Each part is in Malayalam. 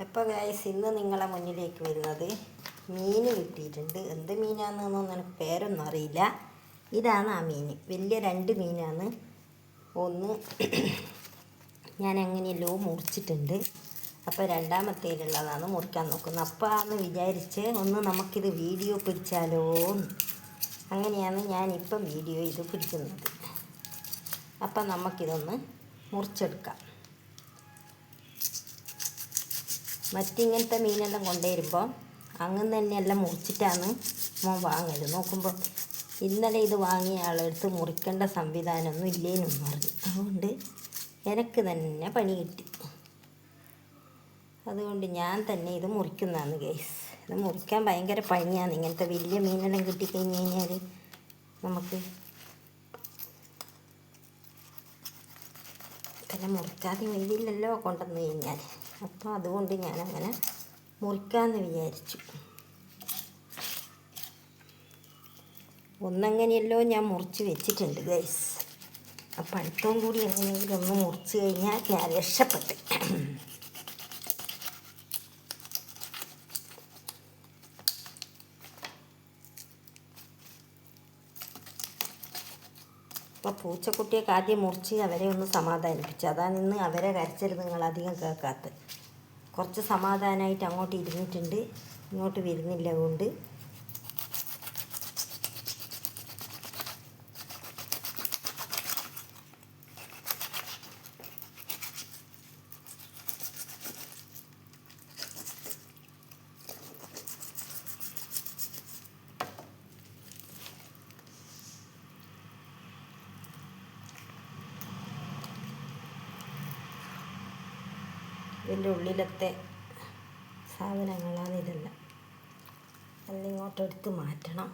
അപ്പോൾ ഗായ്സ് ഇന്ന് നിങ്ങളെ മുന്നിലേക്ക് വരുന്നത് മീൻ കിട്ടിയിട്ടുണ്ട്. എന്ത് മീനാണെന്നൊന്നും എനിക്ക് പേരൊന്നും അറിയില്ല. ഇതാണ് ആ മീൻ. വലിയ രണ്ട് മീനാണ്. ഒന്ന് ഞാൻ എങ്ങനെയല്ലോ മുറിച്ചിട്ടുണ്ട്. അപ്പോൾ രണ്ടാമത്തേലുള്ളതാണ് മുറിക്കാൻ നോക്കുന്നത്. അപ്പോൾ ആന്ന് വിചാരിച്ച് ഒന്ന് നമുക്കിത് വീഡിയോ പിടിച്ചാലോ. അങ്ങനെയാണ് ഞാനിപ്പം വീഡിയോ ഇത് പിടിക്കുന്നത്. അപ്പം നമുക്കിതൊന്ന് മുറിച്ചെടുക്കാം. മറ്റിങ്ങനത്തെ മീനെല്ലാം കൊണ്ടുവരുമ്പോൾ അങ്ങനെ തന്നെയെല്ലാം മുറിച്ചിട്ടാണ് മോൻ വാങ്ങൽ. നോക്കുമ്പോൾ ഇന്നലെ ഇത് വാങ്ങിയ ആളെടുത്ത് മുറിക്കേണ്ട സംവിധാനമൊന്നും ഇല്ലേനും പറഞ്ഞു. അതുകൊണ്ട് എനിക്ക് തന്നെ പണി കിട്ടി. അതുകൊണ്ട് ഞാൻ തന്നെ ഇത് മുറിക്കുന്നതാണ് ഗൈസ് ഇത് മുറിക്കാൻ ഭയങ്കര പണിയാണ്. ഇങ്ങനത്തെ വലിയ മീനെല്ലാം കിട്ടിക്കഴിഞ്ഞ് കഴിഞ്ഞാൽ നമുക്ക് പിന്നെ മുറിക്കാതെ വഴിയില്ലല്ലോ കൊണ്ടുവന്ന് കഴിഞ്ഞാൽ അപ്പോൾ അതുകൊണ്ട് ഞാനങ്ങനെ മുറിക്കാമെന്ന് വിചാരിച്ചു. ഒന്നങ്ങനെയല്ലോ ഞാൻ മുറിച്ച് വെച്ചിട്ടുണ്ട് ഗൈസ് അപ്പം അടുത്തും കൂടി എങ്ങനെയെങ്കിലും ഒന്ന് മുറിച്ച് കഴിഞ്ഞാൽ ഞാൻ രക്ഷപ്പെട്ട്. അപ്പോൾ പൂച്ചക്കുട്ടിയൊക്കെ ആദ്യം മുറിച്ച് അവരെ ഒന്ന് സമാധാനിപ്പിച്ചു. അതാണ് ഇന്ന് അവരെ കരച്ചിൽ നിങ്ങൾ അധികം കേൾക്കാത്തത്. കുറച്ച് സമാധാനമായിട്ട് അങ്ങോട്ട് ഇരുന്നിട്ടുണ്ട്. ഇങ്ങോട്ട് വരുന്നില്ല അതുകൊണ്ട് ഇതിന്റെ ഉള്ളിലത്തെ സാധനങ്ങളാണ് ഇതെല്ലാം. ഇങ്ങോട്ട് എടുത്ത് മാറ്റണം.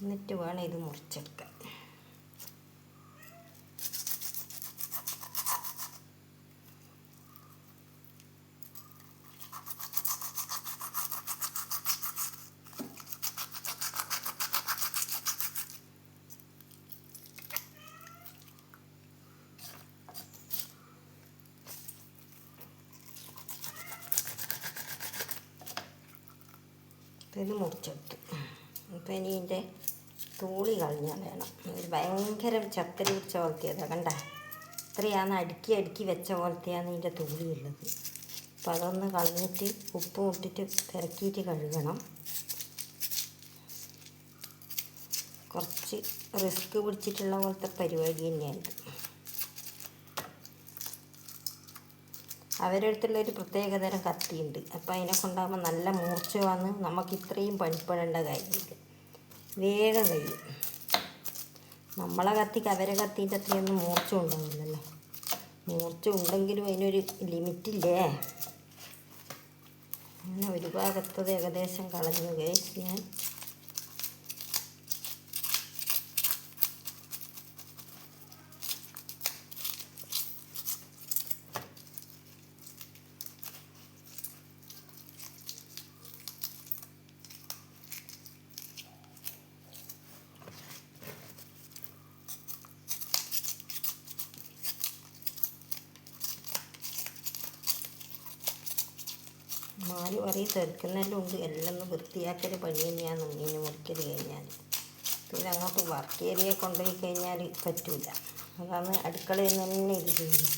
എന്നിട്ട് വേണം ഇത് മുറിച്ചെടുക്കാൻ. ഇത് മുറിച്ചെടുത്തു. അപ്പം ഇനി ഇതിന്റെ തൂളി കളഞ്ഞാൽ വേണം. ഇത് ഭയങ്കര ചത്തരി പിടിച്ച പോലത്തെയതാണ് കണ്ട? ഇത്രയാണ് അടുക്കി അടുക്കി വെച്ച പോലത്തെയാണ് ഇതിന്റെ തൂളി ഉള്ളത് അപ്പം അതൊന്ന് കളഞ്ഞിട്ട് ഉപ്പ് മുട്ടിട്ട് തിരക്കിയിട്ട് കഴുകണം. കുറച്ച് റിസ്ക് പിടിച്ചിട്ടുള്ള പോലത്തെ പരിപാടി തന്നെയാണ് ഇത് അവരുടെ അടുത്തുള്ള ഒരു പ്രത്യേകതരം കത്തിയുണ്ട്. അപ്പം അതിനെ കൊണ്ടാകുമ്പോൾ നല്ല മൂർച്ച വന്ന് നമുക്ക് ഇത്രയും പണിപ്പെടേണ്ട കാര്യമില്ല. വേഗം കഴിയും. നമ്മളെ കത്തിക്ക് അവരെ കത്തിന്റെ അത്രയൊന്നും മൂർച്ച ഉണ്ടാവില്ലല്ലോ മൂർച്ച ഉണ്ടെങ്കിലും അതിനൊരു ലിമിറ്റില്ലേ? അങ്ങനെ ഒരു ഭാഗത്തത് ഏകദേശം കളഞ്ഞു കഴിച്ച് ഞാൻ മാൽ പറയും തിരക്കുന്നതിന്റെ ഉണ്ട് എല്ലാം ഒന്ന് വൃത്തിയാക്കൽ പണി തന്നെയാണ് മീൻ മുറിക്കൽ കഴിഞ്ഞാൽ പിന്നെ അങ്ങോട്ട് വർക്ക് ഏരിയ കൊണ്ടുപോയി കഴിഞ്ഞാൽ പറ്റൂല. അതാണ് അടുക്കളയിൽ നിന്ന് തന്നെ ഇത് ചെയ്യുന്നത്.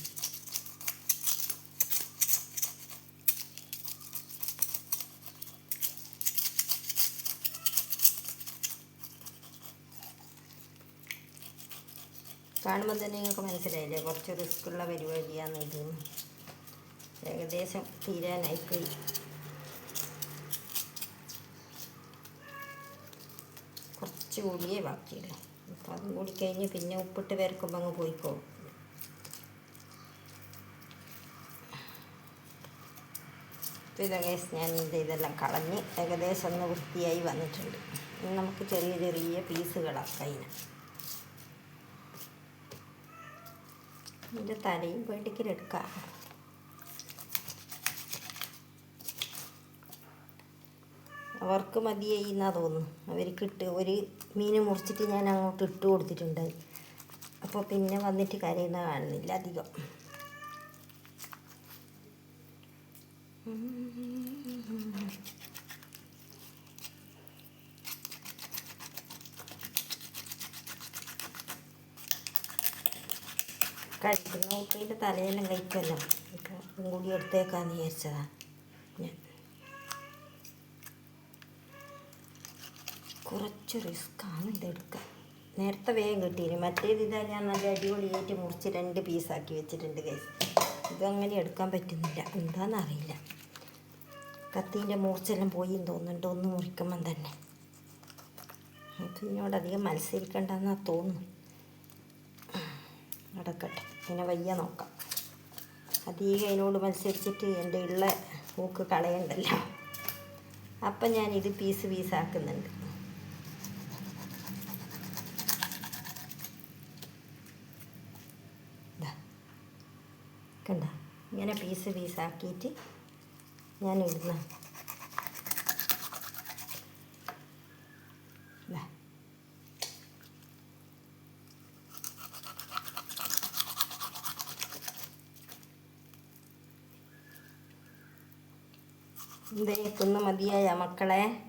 കാണുമ്പോൾ തന്നെ നിങ്ങൾക്ക് മനസ്സിലായില്ലേ? കുറച്ച് റിസ്ക്കുള്ള പരിപാടിയാണ് ഇത്. ഏകദേശം തീരാനായിപ്പോയി. കുറച്ച് കൂടിയേ ബാക്കിയുള്ളൂ അപ്പോൾ അതും കൂടി കഴിഞ്ഞ് പിന്നെ ഉപ്പിട്ട് പേർക്കുമ്പോൾ അങ്ങ് പോയിക്കോളും. അപ്പോൾ ഇത് ഞാൻ ഇത് ഇതെല്ലാം കളഞ്ഞ് ഏകദേശം ഒന്ന് വൃത്തിയായി വന്നിട്ടുണ്ട്. ഇനി നമുക്ക് ചെറിയ ചെറിയ പീസുകളാക്കാം അതിന് ഇതിന്റെ തലയും പേടിക്കലെടുക്കാം അവർക്ക് മതിയായി എന്നാ തോന്നുന്നു. അവർക്ക് ഇട്ട് ഒരു മീൻ മുറിച്ചിട്ട് ഞാൻ അങ്ങോട്ട് ഇട്ട് കൊടുത്തിട്ടുണ്ടായി അപ്പോൾ പിന്നെ വന്നിട്ട് കരയുന്ന കാണുന്നില്ല അധികം. കഴിക്കുന്ന കുട്ടീന്റെ തലയെല്ലാം കഴിക്കുമല്ലോ. കൂടി എടുത്തേക്കാന്ന് വിചാരിച്ചതാണ് ഞാൻ. കുറച്ച് റിസ്ക്കാണ് ഇതെടുക്കുക നേരത്തെ വേഗം കിട്ടിയിന് മറ്റേത് ഇതാ ഞാൻ നല്ല അടിപൊളിയായിട്ട് മുറിച്ച് രണ്ട് പീസാക്കി വെച്ചിട്ടുണ്ട് ഗൈസ് ഇതങ്ങനെ എടുക്കാൻ പറ്റുന്നില്ല. എന്താണെന്നറിയില്ല കത്തീന്റെ മൂർച്ചെല്ലാം പോയി എന്ന് തോന്നുന്നുണ്ട്. ഒന്ന് മുറിക്കുമ്പം തന്നെ. എനിക്ക് ഇതിനോടധികം മത്സരിക്കണ്ടെന്നാ തോന്നുന്നു. നടക്കട്ടെ. ഇങ്ങനെ വയ്യ നോക്കാം. അധികം അതിനോട് മത്സരിച്ചിട്ട് എന്റെ ഉള്ള പൂക്ക് കളയണ്ടല്ലോ. അപ്പം ഞാനിത് പീസ് പീസാക്കുന്നുണ്ട് കണ്ട? ഇങ്ങനെ പീസ് പീസാക്കിയിട്ട് ഞാൻ ഇടുന്ന. എന്തേ തിന്ന് മതിയായ മക്കളെ?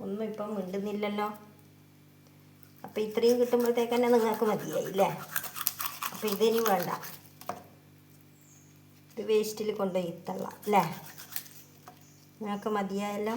ഒന്നും ഇപ്പം മിണ്ടുന്നില്ലല്ലോ. അപ്പം ഇത്രയും കിട്ടുമ്പോഴത്തേക്കന്നെ നിങ്ങൾക്ക് മതിയായില്ലേ? അപ്പം ഇതിനി വേണ്ട. ഇത് വേസ്റ്റിൽ കൊണ്ടുപോയി തള്ളാം അല്ലേ? നിങ്ങൾക്ക് മതിയായല്ലോ?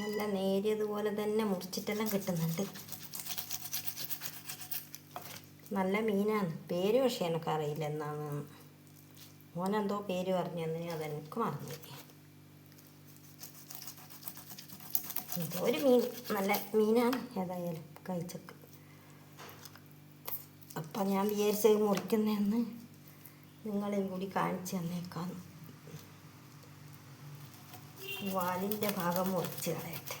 നല്ല നേരിയതുപോലെ തന്നെ മുറിച്ചിട്ടെല്ലാം കിട്ടുന്നുണ്ട്. നല്ല മീനാണ്. പേര് പക്ഷേ എനിക്കറിയില്ല എന്നാണ്. മോനെന്തോ പേര് പറഞ്ഞു തന്നെ അതെനിക്ക് മറന്നില്ല എന്തോ ഒരു മീൻ. നല്ല മീനാണ് ഏതായാലും കഴിച്ചക്ക് അപ്പം ഞാൻ വിചാരിച്ചത് മുറിക്കുന്നതെന്ന് നിങ്ങളെയും കൂടി കാണിച്ചു തന്നേക്കാന്ന്. വാലിന്റെ ഭാഗം മുറിച്ച് കളയട്ടെ.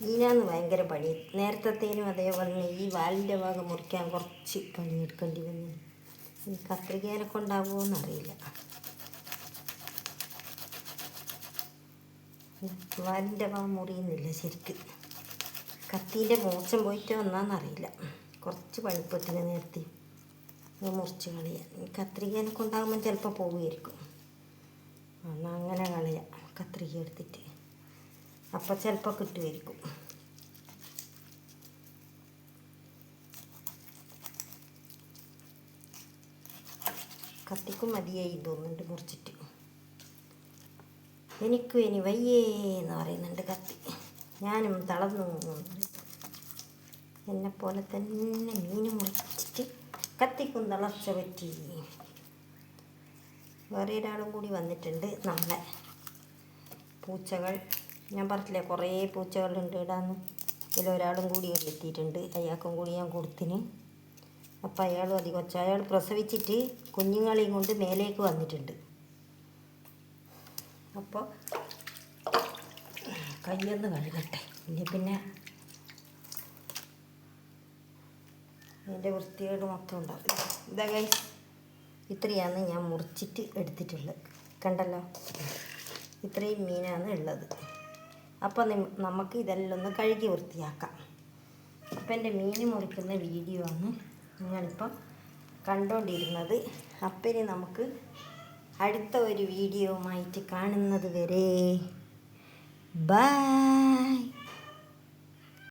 ഇതിനാന്ന് ഭയങ്കര പണി. നേരത്തേനും അതേപോലെ തന്നെ ഈ വാലിന്റെ ഭാഗം മുറിക്കാൻ കുറച്ച് പണിയെടുക്കേണ്ടി വന്നു. ഈ കത്രികേനെ കൊണ്ടാകുമോ എന്നറിയില്ല വാലിന്റെ ഭാഗം മുറിയുന്നില്ല ശരിക്ക്. കത്തീന്റെ മോശം പോയിട്ട് വന്നാന്നറിയില്ല കുറച്ച് പണിപ്പെട്ടിനെ നേരത്തെ മുറിച്ച് കളയാൻ. കത്രികേനെ കൊണ്ടാകുമ്പോൾ ചിലപ്പോൾ പോകുമായിരിക്കും എന്നാൽ അങ്ങനെ കളയാം കത്രിക എടുത്തിട്ട്. അപ്പം ചിലപ്പോൾ കിട്ടുമായിരിക്കും കത്തിക്കും മതിയായി തോന്നുന്നുണ്ട് മുറിച്ചിട്ട്. എനിക്കും ഇനി വയ്യേ എന്ന് പറയുന്നുണ്ട് കത്തി. ഞാനും തളർന്നു എന്നെപ്പോലെ തന്നെ മീൻ മുറിച്ചിട്ട് കത്തിക്കും തളർച്ച പറ്റി വേറെ ഒരാളും കൂടി വന്നിട്ടുണ്ട് നമ്മളെ. പൂച്ചകൾ. ഞാൻ പറഞ്ഞില്ലേ കുറേ പൂച്ചകളുണ്ട് ഇടാന്ന് ഇതിലൊരാളും കൂടി എത്തിയിട്ടുണ്ട്. അയാൾക്കും കൂടി ഞാൻ കൊടുത്തിന്. അപ്പം അയാളും അധികം വെച്ച അയാൾ പ്രസവിച്ചിട്ട് കുഞ്ഞുങ്ങളെയും കൊണ്ട് മേലേക്ക് വന്നിട്ടുണ്ട്. അപ്പോൾ കയ്യൊന്ന് കഴുകട്ടെ. ഇനി പിന്നെ അതിന്റെ വൃത്തികേട് മൊത്തം ഉണ്ടാവില്ല. ഇതാ കൈ ഇത്രയാണ് ഞാൻ മുറിച്ചിട്ട് എടുത്തിട്ടുള്ളത്. കണ്ടല്ലോ? ഇത്രയും മീനാണ് ഉള്ളത്. അപ്പോൾ നമുക്ക് ഇതെല്ലാം ഒന്ന് കഴുകി വൃത്തിയാക്കാം. അപ്പോൾ എന്റെ മീൻ മുറിക്കുന്ന വീഡിയോ ആണ് നിങ്ങളിപ്പം കണ്ടുകൊണ്ടിരുന്നത് അപ്പം നമുക്ക് അടുത്ത ഒരു വീഡിയോവുമായിട്ട് കാണുന്നത് വരെ. ബൈ.